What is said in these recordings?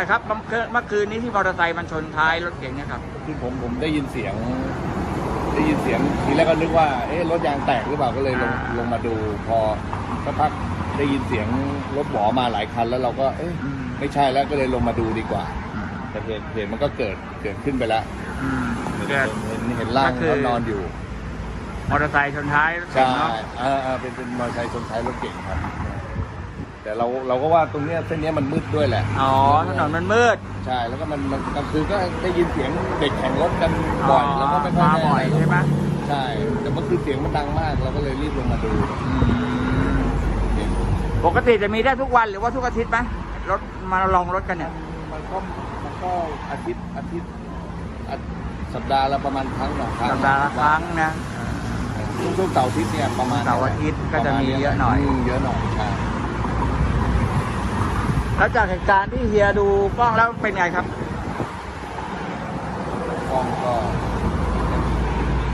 นะครับเมื่อคืนเมื่อคืนนี้ที่มอเตอร์ไซค์มันชนท้ายรถเก๋งเนะครับ คือผมผมได้ยินเสียง ได้ยินเสียงทีแรกก็นึกว่าเอ๊ะรถยางแตกหรือเปล่าก็เลยลงอ่า ลงมาดูพอสักพักได้ยินเสียงรถหวอมาหลายคัน แล้วเราก็เอ๊ะอืมไม่ใช่แล้วก็เลยลงมาดูดีกว่า แต่เหตุเหตุมันก็เกิดเกิดขึ้นไปแล้วอืมเห็นเกิด เห็นเห็นร่างก็คือ เขานอนอยู่มอเตอร์ไซค์ชนท้ายรถเก๋ใช่งเนาะอ่าอ่าเป็นเป็นมอเตอร์ไซค์ชนท้ายรถเก่งครับ แต่เราเราก็ว่าตรงเนี้ยเส้นเนี้ยมันมืดด้วยแหละอ๋อถนนมันมืด ใช่แล้วก็มันมันกลางคืนก็ได้ยินเสียงเด็กแข่งรถกันบ่อยแล้วก็ไม่ค่อยมาแน่บ่อยใช่ไหมใช่แต่เมื่อคืนเสียงมันดังมากเราก็เลยรีบลงมาดูอืมปกติจะมีได้ทุกวันหรือว่าทุกอาทิตย์ไหมรถมาลองรถกันเนี่ยมันก็มันก็อาทิตย์อาทิตย์อาสัปดาห์ละประมาณครั้งสองครั้งสัปดาห์ละครั้งนะช่วงช่วงเสาร์อาทิตย์เนี่ยประมาณเสาร์อาทิตย์ก็จะมีเยอะหน่อยมเยอะหน่อยใช่ แล้วจากเหตุการณ์ที่เฮียดูกล้องแล้วเป็นไงครับ กล้องก็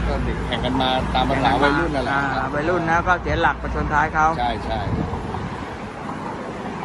ก็เด็กแข่งกันมาตามภาษาวัยรุ่นนั่นแหละอ่าครับวัยรุ่นนะก็เสียหลักไปชนท้ายเขา ใช่ใช่ใช่